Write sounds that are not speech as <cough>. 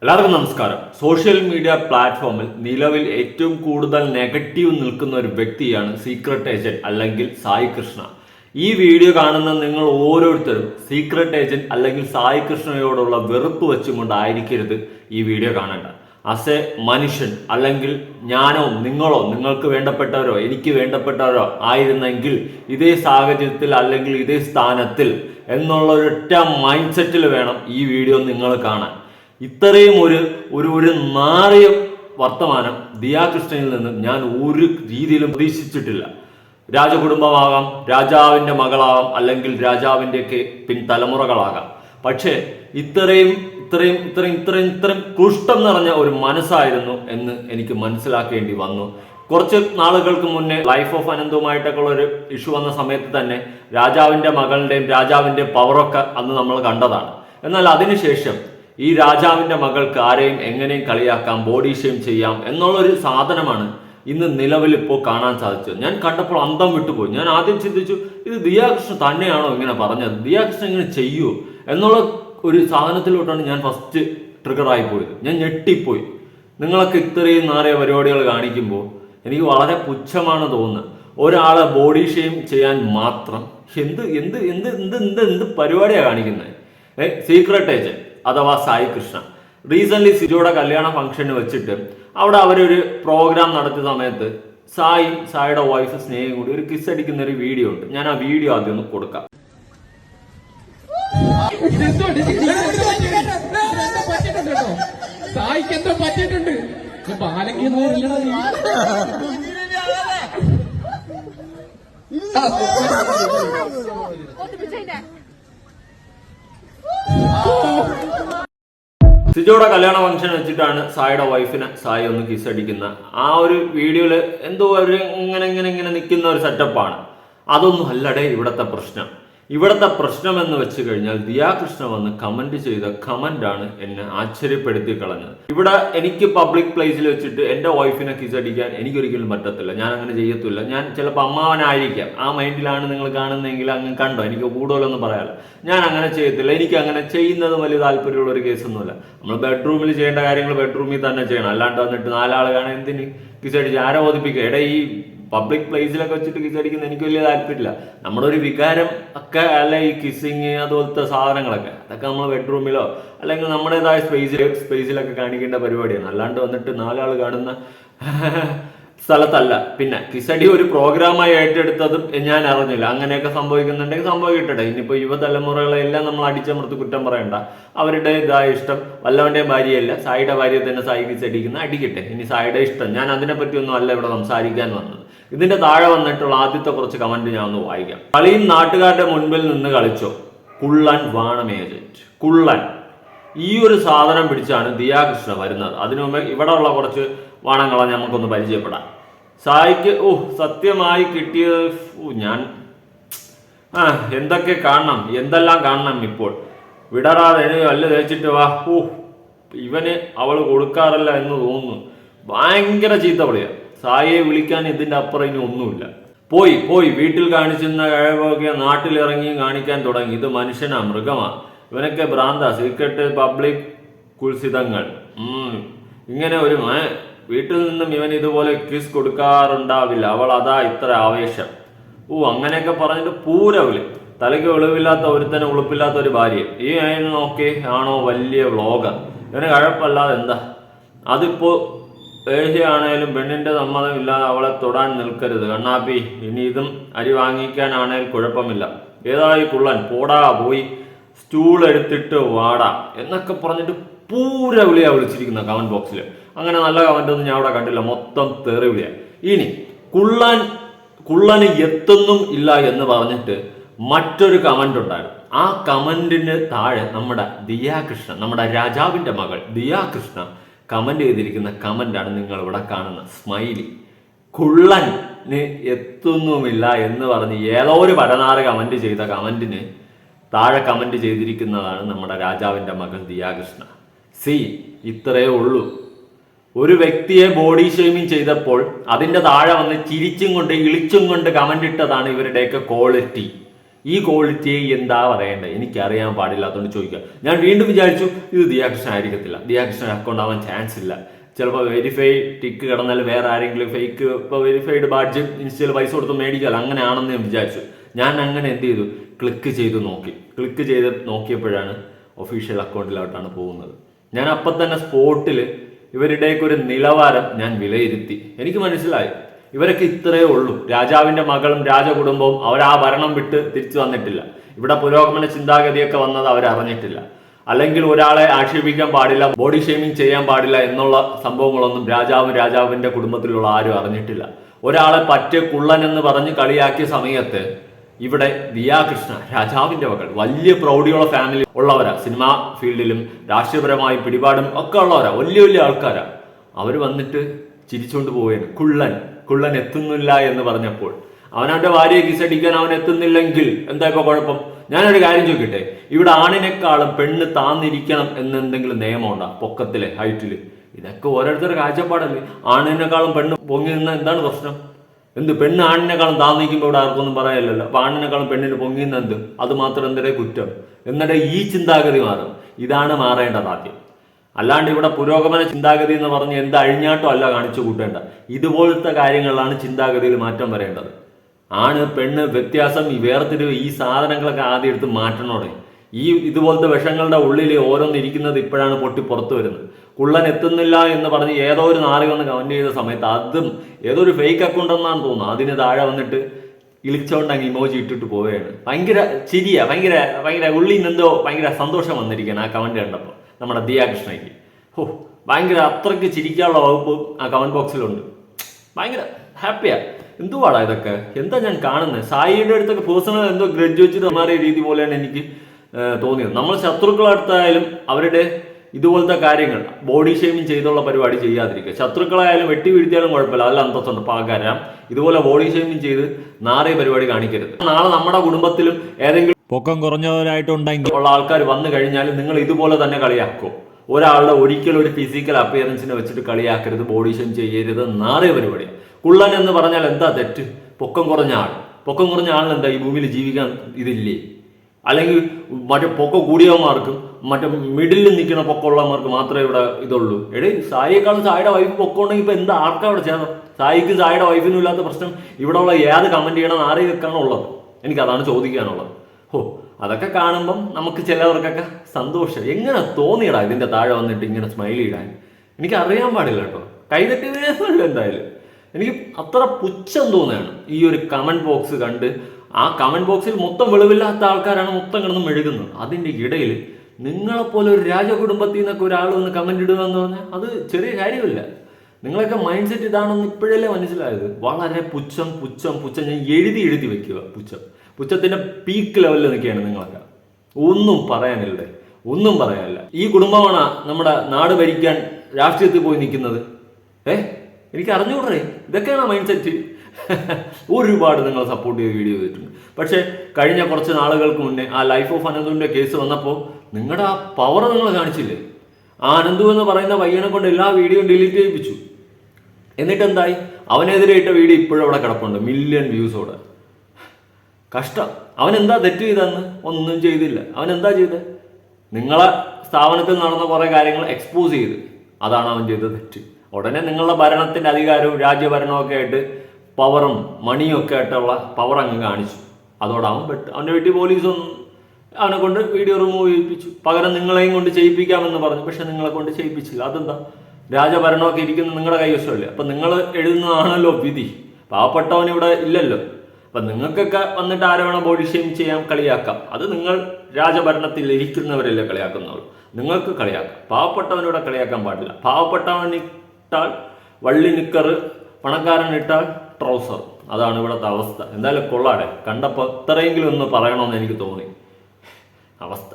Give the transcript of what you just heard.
എല്ലാവർക്കും നമസ്കാരം. Social media പ്ലാറ്റ്ഫോമിൽ നിലവിൽ ഏറ്റവും കൂടുതൽ നെഗറ്റീവ് നിൽക്കുന്ന ഒരു വ്യക്തിയാണ് സീക്രട്ട് ഏജന്റ് അല്ലെങ്കിൽ സായി കൃഷ്ണ. ഈ വീഡിയോ കാണുന്ന നിങ്ങൾ ഓരോരുത്തരും സീക്രട്ട് ഏജന്റ് അല്ലെങ്കിൽ സായി കൃഷ്ണയോടുള്ള വെറുപ്പ് വെച്ചുകൊണ്ടായിരിക്കരുത് ഈ വീഡിയോ കാണേണ്ട അസ് എ മനുഷ്യൻ അല്ലെങ്കിൽ ഞാനോ നിങ്ങളോ നിങ്ങൾക്ക് വേണ്ടപ്പെട്ടവരോ എനിക്ക് വേണ്ടപ്പെട്ടവരോ ആയിരുന്നെങ്കിൽ ഇതേ സാഹചര്യത്തിൽ അല്ലെങ്കിൽ ഇതേ സ്ഥാനത്തിൽ എന്നുള്ള ഒരൊറ്റ മൈൻഡ് സെറ്റിൽ വേണം ഈ വീഡിയോ നിങ്ങൾ കാണാൻ. ഇത്രയും ഒരു ഒരു ഒരു നാറിയ വർത്തമാനം ദിയാകൃഷ്ണനിൽ നിന്ന് ഞാൻ ഒരു രീതിയിലും പ്രതീക്ഷിച്ചിട്ടില്ല. രാജകുടുംബമാകാം രാജാവിന്റെ മകളാകാം അല്ലെങ്കിൽ രാജാവിന്റെയൊക്കെ പിൻ പിൻതലമുറകളാകാം. പക്ഷേ ഇത്രയും ഇത്രയും ഇത്രയും ഇത്രയും ഇത്രയും കുഷ്ടം നിറഞ്ഞ ഒരു മനസ്സായിരുന്നു എന്ന് എനിക്ക് മനസ്സിലാക്കേണ്ടി വന്നു. കുറച്ച് നാളുകൾക്ക് മുന്നേ ലൈഫ് ഓഫ് അനന്തവുമായിട്ടൊക്കെ ഒരു ഇഷ്യൂ വന്ന സമയത്ത് തന്നെ രാജാവിന്റെ മകളുടെയും രാജാവിന്റെ പവറൊക്കെ അന്ന് നമ്മൾ കണ്ടതാണ്. എന്നാൽ അതിനുശേഷം ഈ രാജാവിന്റെ മകൾക്ക് ആരെയും എങ്ങനെയും കളിയാക്കാം ബോഡി ഷെയിം ചെയ്യാം എന്നുള്ളൊരു സാധനമാണ് ഇന്ന് നിലവിൽ ഇപ്പോൾ കാണാൻ സാധിച്ചത്. ഞാൻ കണ്ടപ്പോൾ അന്തം വിട്ടുപോയി. ഞാൻ ആദ്യം ചിന്തിച്ചു ഇത് ദിയാകൃഷ്ണൻ തന്നെയാണോ ഇങ്ങനെ പറഞ്ഞത്? ദിയാകൃഷ്ണൻ ഇങ്ങനെ ചെയ്യൂ? എന്നുള്ള ഒരു സാധനത്തിലോട്ടാണ് ഞാൻ ഫസ്റ്റ് ട്രിഗർ പോയത്. ഞാൻ ഞെട്ടിപ്പോയി. നിങ്ങളൊക്കെ ഇത്രയും നാറിയ പരിപാടികൾ കാണിക്കുമ്പോൾ എനിക്ക് വളരെ പുച്ഛമാണ് തോന്നുന്നത്. ഒരാളെ ബോഡി ഷെയിം ചെയ്യാൻ മാത്രം. എന്ത് എന്ത് എന്ത് എന്ത് എന്ത് എന്ത് പരിപാടിയാണ് കാണിക്കുന്നത് ഏ സീക്രട്ട് ഏജന്റ് അഥവാ സായി കൃഷ്ണ റീസെന്റ് സിജോയുടെ കല്യാണ ഫംഗ്ഷന് വെച്ചിട്ട് അവിടെ അവരൊരു പ്രോഗ്രാം നടത്തിയ സമയത്ത് സായി സായിയുടെ വോയിസ് സ്നേഹം കൂടി ഒരു കിസ് അടിക്കുന്ന ഒരു വീഡിയോ ഉണ്ട്. ഞാൻ ആ വീഡിയോ ആദ്യം ഒന്ന് കൊടുക്കാം. പറ്റിയിട്ടുണ്ട്. സായിക്ക് എന്തോ പറ്റിയിട്ടുണ്ട്. സിജോയുടെ കല്യാണ ഫംഗ്ഷൻ വെച്ചിട്ടാണ് സായിയുടെ വൈഫിനെ സായി ഒന്ന് കിസ് അടിക്കുന്ന ആ ഒരു വീഡിയോയിൽ എന്തോ ഒരു ഇങ്ങനെ ഇങ്ങനെ ഇങ്ങനെ നിൽക്കുന്ന ഒരു സെറ്റപ്പാണ് അതൊന്നും അല്ലടേ ഇവിടത്തെ പ്രശ്നം ഇവിടത്തെ പ്രശ്നം എന്ന് വെച്ച് കഴിഞ്ഞാൽ ദിയാകൃഷ്ണ വന്ന് കമന്റ് ചെയ്ത കമന്റ് ആണ് എന്നെ ആശ്ചര്യപ്പെടുത്തി കളഞ്ഞത്. ഇവിടെ എനിക്ക് പബ്ലിക് പ്ലേസിൽ വെച്ചിട്ട് എന്റെ വൈഫിനെ കിസടിക്കാൻ എനിക്കൊരിക്കലും പറ്റത്തില്ല. ഞാൻ അങ്ങനെ ചെയ്യത്തില്ല. ഞാൻ ചിലപ്പോൾ അമ്മാവനായിരിക്കാം. ആ മൈൻഡിലാണ് നിങ്ങൾ കാണുന്നതെങ്കിൽ അങ്ങ് കണ്ടോ? എനിക്ക് കൂടുതലൊന്നും പറയാല്ല ഞാൻ അങ്ങനെ ചെയ്യത്തില്ല. എനിക്ക് അങ്ങനെ ചെയ്യുന്നത് വലിയ താല്പര്യമുള്ള ഒരു കേസൊന്നുമില്ല നമ്മൾ ബെഡ്റൂമിൽ ചെയ്യേണ്ട കാര്യങ്ങൾ ബെഡ്റൂമിൽ തന്നെ ചെയ്യണം. അല്ലാണ്ട് വന്നിട്ട് നാലാൾ കാണാൻ എന്തിന്? കിസടിച്ച് ആരോ ബോധിപ്പിക്കുക. ഈ പബ്ലിക് പ്ലേസിലൊക്കെ വെച്ചിട്ട് കിസ് അടിക്കുന്ന എനിക്ക് വലിയ താല്പര്യമില്ല. നമ്മുടെ ഒരു വികാരം ഒക്കെ അല്ല ഈ കിസ്സിങ് അതുപോലത്തെ സാധനങ്ങളൊക്കെ. അതൊക്കെ നമ്മൾ ബെഡ്റൂമിലോ അല്ലെങ്കിൽ നമ്മുടേതായ സ്പേസിൽ സ്പേസിലൊക്കെ കാണിക്കേണ്ട പരിപാടിയാണ്. അല്ലാണ്ട് വന്നിട്ട് നാലാൾ കാണുന്ന <laughs> സ്ഥലത്തല്ല. പിന്നെ കിസടി ഒരു പ്രോഗ്രാമായി ഏറ്റെടുത്തതും ഞാൻ അറിഞ്ഞില്ല. അങ്ങനെയൊക്കെ സംഭവിക്കുന്നുണ്ടെങ്കിൽ സംഭവിക്കട്ടെ. ഇനിയിപ്പോൾ യുവതലമുറകളെ എല്ലാം നമ്മൾ അടിച്ചമർത്ത് കുറ്റം പറയണ്ട. അവരുടെ ഇതായ ഇഷ്ടം. വല്ലവന്റെ ഭാര്യയല്ല. സായിയുടെ ഭാര്യയെ തന്നെ സായി കിസടിക്കുന്ന അടിക്കട്ടെ. ഇനി സായിയുടെ ഇഷ്ടം. ഞാൻ അതിനെപ്പറ്റി ഒന്നും അല്ല ഇവിടെ സംസാരിക്കാൻ വന്നത്. ഇതിന്റെ താഴെ വന്നിട്ടുള്ള ആദ്യത്തെ കുറച്ച് കമന്റ് ഞാൻ ഒന്ന് വായിക്കാം. കളിയും നാട്ടുകാരുടെ മുൻപിൽ നിന്ന് കളിച്ചോ? കുള്ളൻ വാണം ഏജന്റ്. കുള്ളൻ. ഈ ഒരു സാധനം പിടിച്ചാണ് ദിയാകൃഷ്ണ വരുന്നത്. അതിനു മുമ്പ് ഇവിടെ ഉള്ള കുറച്ച് വാണങ്ങളെ നമുക്കൊന്ന് പരിചയപ്പെടാം. സായിക്ക് ഓ സത്യമായി കിട്ടിയത് ഞാൻ ആ എന്തൊക്കെ കാണണം? എന്തെല്ലാം കാണണം ഇപ്പോൾ? വിടറാതെ അല്ല തേച്ചിട്ട് വാ. ഓ ഇവന് അവൾ കൊടുക്കാറില്ല എന്ന് തോന്നുന്നു. ഭയങ്കര ചീത്ത വിളിയാ. സായിയെ വിളിക്കാൻ ഇതിന്റെ അപ്പുറം ഇനി ഒന്നുമില്ല. പോയി പോയി വീട്ടിൽ കാണിച്ചിരുന്ന കഴിവൊക്കെ നാട്ടിലിറങ്ങി കാണിക്കാൻ തുടങ്ങി. ഇത് മനുഷ്യനാ മൃഗമാ. ഇവനൊക്കെ ഭ്രാന്ത സീക്രട്ട് പബ്ലിക് കുൽസിതങ്ങൾ. ഇങ്ങനെ ഒരു വീട്ടിൽ നിന്നും ഇവൻ ഇതുപോലെ കിസ് കൊടുക്കാറുണ്ടാവില്ല. അവൾ അതാ ഇത്ര ആവേശം. ഓ അങ്ങനെയൊക്കെ പറഞ്ഞിട്ട് പൂരവിൽ തലയ്ക്ക് വെളിവില്ലാത്ത തന്നെ ഉളുപ്പില്ലാത്ത ഒരു ഭാര്യ ഈ അതിന് നോക്കി ആണോ വലിയ വ്ളോഗർ ഇവന് കഴപ്പല്ലാതെ എന്താ? അതിപ്പോ ഏഷ്യയാണേലും പെണ്ണിന്റെ സമ്മതം ഇല്ലാതെ അവളെ തൊടാൻ നിൽക്കരുത്. കണ്ണാപ്പി ഇനി ഇതും അരി വാങ്ങിക്കാനാണേൽ കുഴപ്പമില്ല. ഏതായി കുള്ളൻ പോടാ പോയി സ്റ്റൂൾ എടുത്തിട്ട് വാടാ എന്നൊക്കെ പറഞ്ഞിട്ട് പൂര വിളിയാ വിളിച്ചിരിക്കുന്ന കമന്റ് ബോക്സിൽ അങ്ങനെ നല്ല കമന്റ് ഒന്നും ഞാൻ അവിടെ കണ്ടില്ല. മൊത്തം തെറി വിളിയാ. ഇനി കുള്ളൻ കുള്ളന് എത്തുന്നും ഇല്ല എന്ന് പറഞ്ഞിട്ട് മറ്റൊരു കമന്റ് ഉണ്ടായിരുന്നു. ആ കമന്റിന് താഴെ നമ്മുടെ ദിയാകൃഷ്ണ നമ്മുടെ രാജാവിന്റെ മകൾ ദിയാകൃഷ്ണ കമന്റ് ചെയ്തിരിക്കുന്ന കമന്റാണ് നിങ്ങൾ ഇവിടെ കാണുന്നത് സ്മൈലി കുള്ളന് എത്തുന്നുമില്ല എന്ന് പറഞ്ഞ് ഏതോ ഒരു പരനാറ് കമന്റ് ചെയ്ത കമന്റിന് താഴെ കമന്റ് ചെയ്തിരിക്കുന്നതാണ് നമ്മുടെ രാജാവിന്റെ മകൻ ദിയാകൃഷ്ണ. സി ഇത്രയേ ഉള്ളൂ. ഒരു വ്യക്തിയെ ബോഡി ഷെയ്മിങ് ചെയ്തപ്പോൾ അതിന്റെ താഴെ വന്ന് ചിരിച്ചും കൊണ്ട് ഇളിച്ചും കൊണ്ട് കമന്റ് ഇട്ടതാണ് ഇവരുടെയൊക്കെ ക്വാളിറ്റി ഈ ക്വാളിറ്റി എന്താ പറയേണ്ടത് എനിക്കറിയാൻ പാടില്ലാത്തതുകൊണ്ട് ചോദിക്കുക. ഞാൻ വീണ്ടും വിചാരിച്ചു ഇത് ദിയാകൃഷ്ണൻ ആയിരിക്കത്തില്ല. ദിയാകൃഷ്ണൻ അക്കൗണ്ട് ആവാൻ ചാൻസ് ഇല്ല. ചിലപ്പോൾ വെരിഫൈ ടിക്ക് കിടന്നാൽ വേറെ ആരെങ്കിലും ഫേക്ക് ഇപ്പോൾ വെരിഫൈഡ് ബാഡ്ജ് ഇൻസ്റ്റയിൽ പൈസ കൊടുത്ത് മേടിക്കാൽ അങ്ങനെയാണെന്ന് ഞാൻ വിചാരിച്ചു. ഞാൻ അങ്ങനെ എന്ത് ചെയ്തു? ക്ലിക്ക് ചെയ്ത് നോക്കി. ക്ലിക്ക് ചെയ്ത് നോക്കിയപ്പോഴാണ് ഒഫീഷ്യൽ അക്കൗണ്ടിലോട്ടാണ് പോകുന്നത്. ഞാൻ അപ്പം തന്നെ സ്പോട്ടിൽ ഇവരുടെയൊക്കെ ഒരു നിലവാരം ഞാൻ വിലയിരുത്തി. എനിക്ക് മനസ്സിലായി. ഇവരൊക്കെ ഇത്രയേ ഉള്ളൂ. രാജാവിന്റെ മകളും രാജകുടുംബവും അവർ ആ ഭരണം വിട്ട് തിരിച്ചു വന്നിട്ടില്ല. ഇവിടെ പുരോഗമന ചിന്താഗതിയൊക്കെ വന്നത് അവർ അറിഞ്ഞിട്ടില്ല. അല്ലെങ്കിൽ ഒരാളെ ആക്ഷേപിക്കാൻ പാടില്ല ബോഡി ഷേമിംഗ് ചെയ്യാൻ പാടില്ല എന്നുള്ള സംഭവങ്ങളൊന്നും രാജാവും രാജാവിന്റെ കുടുംബത്തിലുള്ള ആരും അറിഞ്ഞിട്ടില്ല. ഒരാളെ പറ്റ കുള്ളൻ എന്ന് പറഞ്ഞ് കളിയാക്കിയ സമയത്ത് ഇവിടെ ദിയാകൃഷ്ണ രാജാവിന്റെ മകൾ വലിയ പ്രൗഢിയുള്ള ഫാമിലി ഉള്ളവരാ. സിനിമാ ഫീൽഡിലും രാഷ്ട്രീയപരമായി പിടിപാടും ഒക്കെ ഉള്ളവരാ. വലിയ വലിയ ആൾക്കാരാ. അവർ വന്നിട്ട് ചിരിച്ചുകൊണ്ട് പോവുകയാണ് കുള്ളൻ. കുള്ളൻ എത്തുന്നില്ല എന്ന് പറഞ്ഞപ്പോൾ അവനവന്റെ ഭാര്യയെ കിസടിക്കാൻ അവൻ എത്തുന്നില്ലെങ്കിൽ എന്താ ഇപ്പൊ കുഴപ്പം? ഞാനൊരു കാര്യം ചോദിക്കട്ടെ? ഇവിടെ ആണിനേക്കാളും പെണ്ണ് താന്നിരിക്കണം എന്നെന്തെങ്കിലും നിയമമുണ്ടോ? പൊക്കത്തിൽ ഹൈറ്റിൽ. ഇതൊക്കെ ഓരോരുത്തരുടെ കാഴ്ചപ്പാടല്ലേ? ആണിനേക്കാളും പെണ്ണ് പൊങ്ങി നിന്ന എന്താണ് പ്രശ്നം? എന്ത് പെണ്ണ് ആണിനേക്കാളും താന്നിക്കുമ്പോൾ ഇവിടെ ആർക്കൊന്നും പറയാനില്ലല്ലോ? അപ്പൊ ആണിനേക്കാളും പെണ്ണിന് പൊങ്ങിയെന്ന് എന്ത്? അത് മാത്രം എന്തിടെ കുറ്റം? എന്നിട്ട് ഈ ചിന്താഗതി മാറും ഇതാണ് മാറേണ്ടത് ആദ്യം. അല്ലാണ്ട് ഇവിടെ പുരോഗമന ചിന്താഗതി എന്ന് പറഞ്ഞ് എന്ത് അഴിഞ്ഞാട്ടോ അല്ല കാണിച്ചു കൂട്ടേണ്ട. ഇതുപോലത്തെ കാര്യങ്ങളിലാണ് ചിന്താഗതിയിൽ മാറ്റം വരേണ്ടത്. ആണ് പെണ്ണ് വ്യത്യാസം ഈ വേർതിരിവ് ഈ സാധനങ്ങളൊക്കെ ആദ്യം എടുത്ത് മാറ്റണോടെ. ഈ ഇതുപോലത്തെ വിഷങ്ങളുടെ ഉള്ളിൽ ഓരോന്നിരിക്കുന്നത് ഇപ്പോഴാണ് പൊട്ടി പുറത്തു വരുന്നത്. കുള്ളൻ എത്തുന്നില്ല എന്ന് പറഞ്ഞ് ഏതോ ഒരു നാറി വന്ന് കമന്റ് ചെയ്ത സമയത്ത് അതും ഏതോ ഒരു ഫേക്ക് അക്കൗണ്ട് എന്നാണ് തോന്നുന്നത്. അതിന് താഴെ വന്നിട്ട് ഇളിച്ചോണ്ട് അങ്ങ് ഇമോജി ഇട്ടിട്ട് പോവുകയാണ്. ഭയങ്കര ചിരിയാ ഭയങ്കര ഭയങ്കര ഉള്ളിൽ നിന്നെന്തോ ഭയങ്കര സന്തോഷം വന്നിരിക്കുകയാണ് ആ കമന്റ് കണ്ടപ്പോൾ. നമ്മുടെ ദിയാകൃഷ്ണയ്ക്ക്. ഓ ഭയങ്കര അത്രയ്ക്ക് ചിരിക്കാനുള്ള വകുപ്പ് ആ കമന്റ് ബോക്സിലുണ്ട് ഭയങ്കര ഹാപ്പിയാ എന്തുവാടാ ഇതൊക്കെ? എന്താ ഞാൻ കാണുന്നത് സായിയുടെ അടുത്തൊക്കെ പേഴ്സണൽ എന്തോ ഗ്രഡ്ജ് വെച്ചിട്ട് മാറിയ രീതി പോലെയാണ് എനിക്ക് തോന്നിയത്. നമ്മൾ ശത്രുക്കളടുത്തായാലും അവരുടെ ഇതുപോലത്തെ കാര്യങ്ങൾ ബോഡി ഷേമിങ് ചെയ്തുള്ള പരിപാടി ചെയ്യാതിരിക്കുക. ശത്രുക്കളായാലും വെട്ടി വീഴ്ത്തിയാലും കുഴപ്പമില്ല. അതിൽ അന്തസ്സുണ്ട്. പകരം ഇതുപോലെ ബോഡി ഷേമിങ് ചെയ്ത് നാറിയ പരിപാടി കാണിക്കരുത്. നാളെ നമ്മുടെ കുടുംബത്തിലും ഏതെങ്കിലും പൊക്കം കുറഞ്ഞവരായിട്ടുണ്ടെങ്കിൽ ഉള്ള ആൾക്കാർ വന്നു കഴിഞ്ഞാൽ നിങ്ങൾ ഇതുപോലെ തന്നെ കളിയാക്കും. ഒരാളുടെ ഒരിക്കലും ഒരു ഫിസിക്കൽ അപ്പിയറൻസിനെ വെച്ചിട്ട് കളിയാക്കരുത് ബോഡി ഷേം ചെയ്യരുത് നാറിയ പരിപാടി കുള്ളൻ എന്ന് പറഞ്ഞാൽ എന്താ തെറ്റ്? പൊക്കം കുറഞ്ഞ ആൾ. പൊക്കം കുറഞ്ഞ ആളിന് എന്താ ഈ ഭൂമിയിൽ ജീവിക്കാൻ ഇതില്ലേ? അല്ലെങ്കിൽ മറ്റേ പൊക്കം കൂടിയവന്മാർക്കും മറ്റേ മിഡിലിൽ നിൽക്കുന്ന പൊക്കമുള്ളവന്മാർക്ക് മാത്രമേ ഇവിടെ ഇതുള്ളൂ. എടേ സായിയേക്കാളും സായിയുടെ വൈഫ് പൊക്കം ഉണ്ടെങ്കിൽ ഇപ്പൊ എന്താ ആർക്കാ ഇവിടെ ചേർന്നത് സായിക്ക് സായിയുടെ വൈഫിനും ഇല്ലാത്ത പ്രശ്നം ഇവിടെ ഉള്ള ഏത് കമന്റ് ചെയ്യണം ആരെയൊക്കെയാണ് ഉള്ളത് എനിക്കതാണ് ചോദിക്കാനുള്ളത്. ഹോ അതൊക്കെ കാണുമ്പം നമുക്ക് ചിലവർക്കൊക്കെ സന്തോഷം. എങ്ങനെ തോന്നിയടാ ഇതിന്റെ താഴെ വന്നിട്ട് ഇങ്ങനെ സ്മൈൽ ഇടാൻ? എനിക്ക് അറിയാൻ പാടില്ല കേട്ടോ. കൈതട്ടി വീഴുന്നില്ല എന്തായാലും. എനിക്ക് അത്ര പുച്ഛം തോന്നുകയാണ്. ഈ ഒരു കമന്റ് ബോക്സ് കണ്ട് ആ കമന്റ് ബോക്സിൽ മൊത്തം വെളിവില്ലാത്ത ആൾക്കാരാണ് മൊത്തം കിടന്ന് മെഴുകുന്നത്. അതിന്റെ ഇടയിൽ നിങ്ങളെപ്പോലെ ഒരു രാജകുടുംബത്തിൽ നിന്നൊക്കെ ഒരാൾ വന്ന് കമന്റ് ഇടുക എന്ന് പറഞ്ഞാൽ അത് ചെറിയ കാര്യമില്ല. നിങ്ങളൊക്കെ മൈൻഡ് സെറ്റ് ഇതാണെന്ന് ഇപ്പോഴല്ലേ മനസ്സിലായത്? വളരെ പുച്ഛം പുച്ഛം പുച്ഛം. ഞാൻ എഴുതി എഴുതി വെക്കുക. പുച്ഛം. പുച്ഛത്തിന്റെ പീക്ക് ലെവലിൽ നിൽക്കുകയാണ് നിങ്ങളൊക്കെ. ഒന്നും പറയാനില്ല. ഒന്നും പറയാനില്ല. ഈ കുടുംബമാണ് നമ്മുടെ നാട് ഭരിക്കാൻ രാഷ്ട്രീയത്തിൽ പോയി നിൽക്കുന്നത്. ഏ? എനിക്ക് അറിഞ്ഞുകൂടേ? ഇതൊക്കെയാണ് മൈൻഡ് സെറ്റ് <laughs> ഒരുപാട് നിങ്ങൾ സപ്പോർട്ട് ചെയ്ത് വീഡിയോ ചെയ്തിട്ടുണ്ട്. പക്ഷേ കഴിഞ്ഞ കുറച്ച് നാളുകൾക്ക് മുന്നേ ആ ലൈഫ് ഓഫ് അനന്തുവിന്റെ കേസ് വന്നപ്പോൾ നിങ്ങളുടെ ആ പവർ നിങ്ങൾ കാണിച്ചില്ലേ? ആ അനന്തു എന്ന് പറയുന്ന പയ്യനെ കൊണ്ട് എല്ലാ വീഡിയോയും ഡിലീറ്റ് ചെയ്യിപ്പിച്ചു. എന്നിട്ട് എന്തായി അവനെതിരെ ഇട്ട വീഡിയോ ഇപ്പോഴും അവിടെ കിടപ്പുണ്ട്. മില്യൺ വ്യൂസോടെ കഷ്ടം. അവൻ എന്താ തെറ്റ് ചെയ്തെന്ന്? ഒന്നും ചെയ്തില്ല. അവൻ എന്താ ചെയ്തത് നിങ്ങളെ സ്ഥാപനത്തിൽ നടന്ന കുറേ കാര്യങ്ങൾ എക്സ്പോസ് ചെയ്ത്. അതാണ് അവൻ ചെയ്ത തെറ്റ്. ഉടനെ നിങ്ങളുടെ ഭരണത്തിന്റെ അധികാരവും രാജ്യഭരണവും ഒക്കെ ആയിട്ട് പവറും മണിയും ഒക്കെ ആയിട്ടുള്ള പവർ അങ്ങ് കാണിച്ചു. അതോടെ അവൻ പെട്ട്. അവന്റെ വീട്ടിൽ പോലീസൊന്നും അവനെ കൊണ്ട് വീഡിയോ റിമൂവ് ചെയ്യിപ്പിച്ചു. പകരം നിങ്ങളെയും കൊണ്ട് ചെയ്യിപ്പിക്കാമെന്ന് പറഞ്ഞു. പക്ഷെ നിങ്ങളെ കൊണ്ട് ചെയ്യിപ്പിച്ചില്ല. അതെന്താ? രാജഭരണമൊക്കെ ഇരിക്കുന്നത് നിങ്ങളുടെ കൈവശമല്ലേ? അപ്പം നിങ്ങൾ എഴുതുന്നതാണല്ലോ വിധി. പാവപ്പെട്ടവൻ ഇവിടെ ഇല്ലല്ലോ. അപ്പൊ നിങ്ങൾക്കൊക്കെ വന്നിട്ട് ആരോപണം ബോഡി ഷെയിം ചെയ്യാം കളിയാക്കാം. അത് നിങ്ങൾ രാജഭരണത്തിൽ ഇരിക്കുന്നവരല്ലേ കളിയാക്കുന്നവർ. നിങ്ങൾക്ക് കളിയാക്കാം. പാവപ്പെട്ടവനോടെ കളിയാക്കാൻ പാടില്ല. പാവപ്പെട്ടവനിട്ടാൽ വള്ളി നിക്കറ് പണക്കാരൻ ഇട്ടാൽ ട്രൗസർ അതാണ് ഇവിടുത്തെ അവസ്ഥ. എന്തായാലും കൊള്ളാടെ കണ്ടപ്പോൾ ഇത്രയെങ്കിലും ഒന്ന് പറയണമെന്ന് എനിക്ക് തോന്നി. അവസ്ഥ.